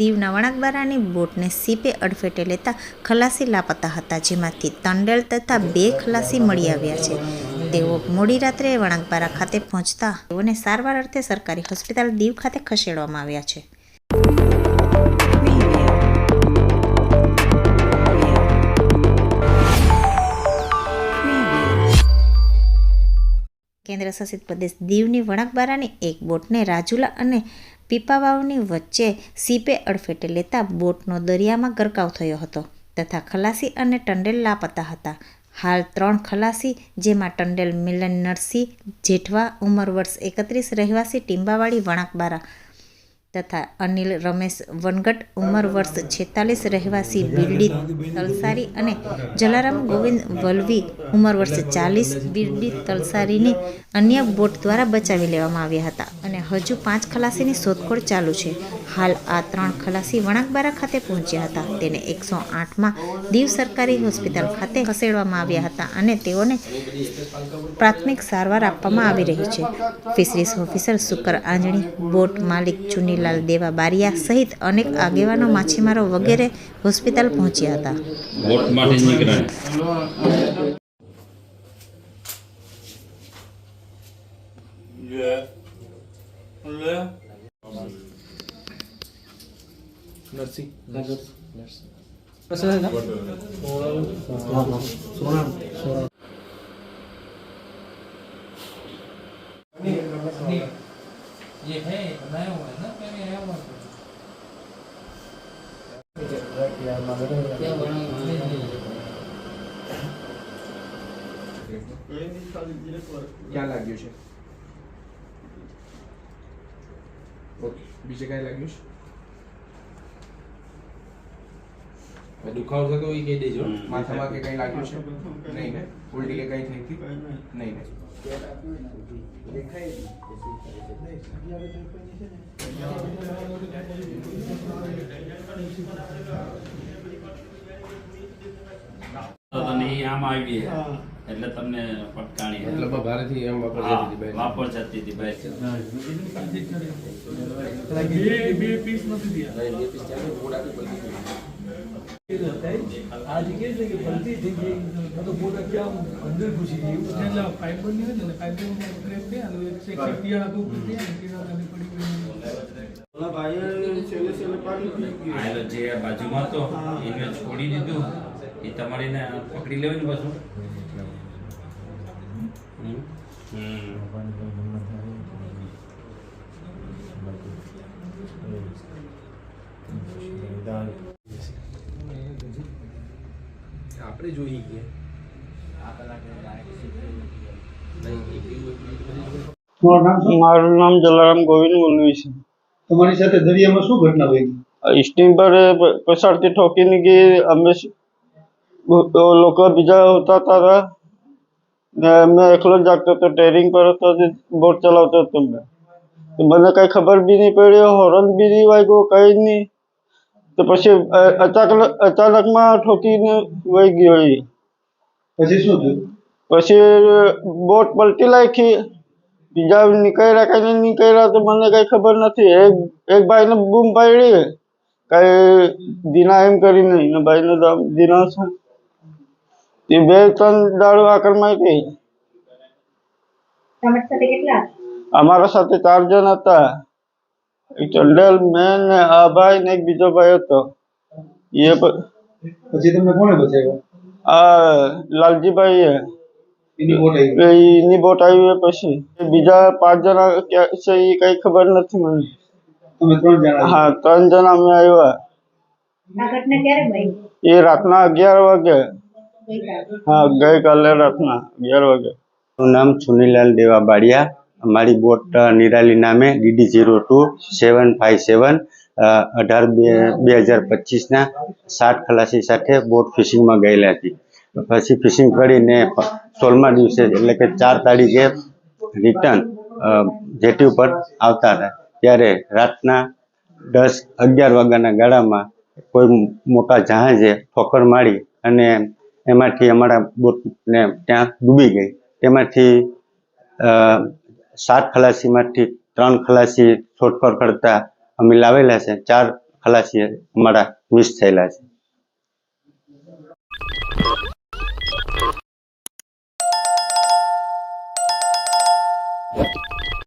દીવના વણાકબારાની બોટને સીપે અડફેટે લેતા ખલાસી લાપતા હતા, જેમાંથી તંડેલ તથા બે ખલાસી મળી આવ્યા છે. તેઓ મોડી રાત્રે વણાકબારા ખાતે પહોંચતા તેઓને સારવાર અર્થે સરકારી હોસ્પિટલ દીવ ખાતે ખસેડવામાં આવ્યા છે. કેન્દ્ર શાસિત પ્રદેશ દીવની વણાકબારાની એક બોટને રાજુલા અને પીપાવાવની વચ્ચે સીપે અડફેટે લેતા બોટનો દરિયામાં ગરકાવ થયો હતો તથા ખલાસી અને ટંડેલ લાપતા હતા. હાલ ત્રણ ખલાસી, જેમાં ટંડેલ મિલન નરસિંહ જેઠવા, ઉંમર વર્ષ એકત્રીસ, રહેવાસી ટીંબાવાળી વણાકબારા તથા અનિલ રમેશ વનગટ ઉંમર વર્ષ છેતાલીસ રહેવાસી બિરડી તલસારી અને જલારામ ગોવિંદ વલવી ઉંમર વર્ષ ચાલીસ બિરડી તલસારીને અન્ય બોટ દ્વારા બચાવી લેવામાં આવ્યા હતા. અને હજુ પાંચ ખલાસીની શોધખોળ ચાલુ છે. હાલ આ ત્રણ ખલાસી વણાકબારા ખાતે પહોંચ્યા હતા. તેને એકસો આઠમાં દીવ સરકારી હોસ્પિટલ ખાતે ખસેડવામાં આવ્યા હતા અને તેઓને પ્રાથમિક સારવાર આપવામાં આવી રહી છે. Fisheries officer Sukar Anjani boat માલિક ચુનીલાલ દેવા બારિયા સહિત અનેક આગેવાનો માછીમારો વગેરે હોસ્પિટલ પહોંચ્યા હતા. બોટમાંથી જ નીકળ્યા Yeah. Yeah. નરસિંહ ये है बनाया हुआ है ना मैंने आया हुआ है क्या बना हुआ है ક્યાં લાગ્યું છે ઓકે બીજે કાંઈ લાગ્યું છે દુખાવો થતો હોય કહી દેજો. માથામાં કે કંઈ લાગ્યું છે? નહીં ને? ઉલટી કે કંઈ થઈ હતી? નહીં ને? આમ આવી એટલે તમને પટકાણી એટલે ભારેથી એમ વાપર જતી હતી વાપર જતી હતી ભાઈ. બે બે પીસ ચાલે મોડ આજે બાજુમાં તો એને છોડી દીધું. એ તમારે પકડી લેવાનું ને પાછું આપણે જોઈ ગયા નહીં એકલી હોય, બીજી બધી જોડે મારું નામ જલારામ ગોવિંદ બોલવી છે. તમારી સાથે દરિયામાં શું ઘટના બની? સ્ટીમ પર પછાડથી ઠોકીને ગઈ અમે સ- બ- લોકો બીજા હોતા હતા. ને મેં એકલો જ જાગતો હતો ટેરિંગ પર હતો તે બોટ ચલાવતો હતો. મેં તો મને કઈ ખબર બી નહીં પડી હોર્ન બી નહીં વાગ્યો કઈ નહીં. તો પછી અચાનક અચાનકમાં ઠોકીને વહી ગયો એ. પછી શું થયું? પછી બોટ પલટી નાખી. બીજા નીકળ્યા કઈ નહીં નીકળ્યા તો મને કઈ ખબર નથી. એક એક ભાઈને બૂમ પાડી. કઈ દીના એમ કરી નહીં. ભાઈ ભાઈનું નામ દીના છે. એ બે ત્રણ દાડો આકર કેટલા? અમારા સાથે ચાર જણ હતા. ચંડેલ મેં ને આ ભાઈ ને એક બીજો ભાઈ હતો એ પ- પછી તમને કોણે બચાવ્યા આ લાલજીભાઈ એની બોટ આવી એની બોટ આવી પછી બીજા પાંચ જણા ક્યાં છે એ કઈ ખબર નથી મને તમે ત્રણ જણા હા ત્રણ જણા અમે આવ્યા। આ ઘટના ક્યારે બની? એ રાતના અગિયાર વાગે હા ગઈકાલે રાતના અગિયાર વાગે મારું નામ સુનીલાલ દેવા બાડિયા અમારી બોટ નિરાલી નામે DD zero two seven five seven અઢાર બે બે હજાર પચીસના સાત ખલાસી સાથે બોટ ફિશિંગમાં ગયેલા હતી પછી ફિશિંગ કરીને સોળમા દિવસે એટલે કે ચાર તારીખે રિટર્ન જેટી ઉપર આવતા હતા. ત્યારે રાતના દસ, અગિયાર વાગ્યાના ગાળામાં કોઈ મોટા જહાજે ઠોકર મારી અને એમાંથી અમારા બોટને ત્યાં ડૂબી ગઈ. તેમાંથી સાત ખલાસીમાંથી ત્રણ ખલાસી શોધખોળ કરતા અમે લાવેલા છે. ચાર ખલાસી અમારા મિસ થયેલા છે.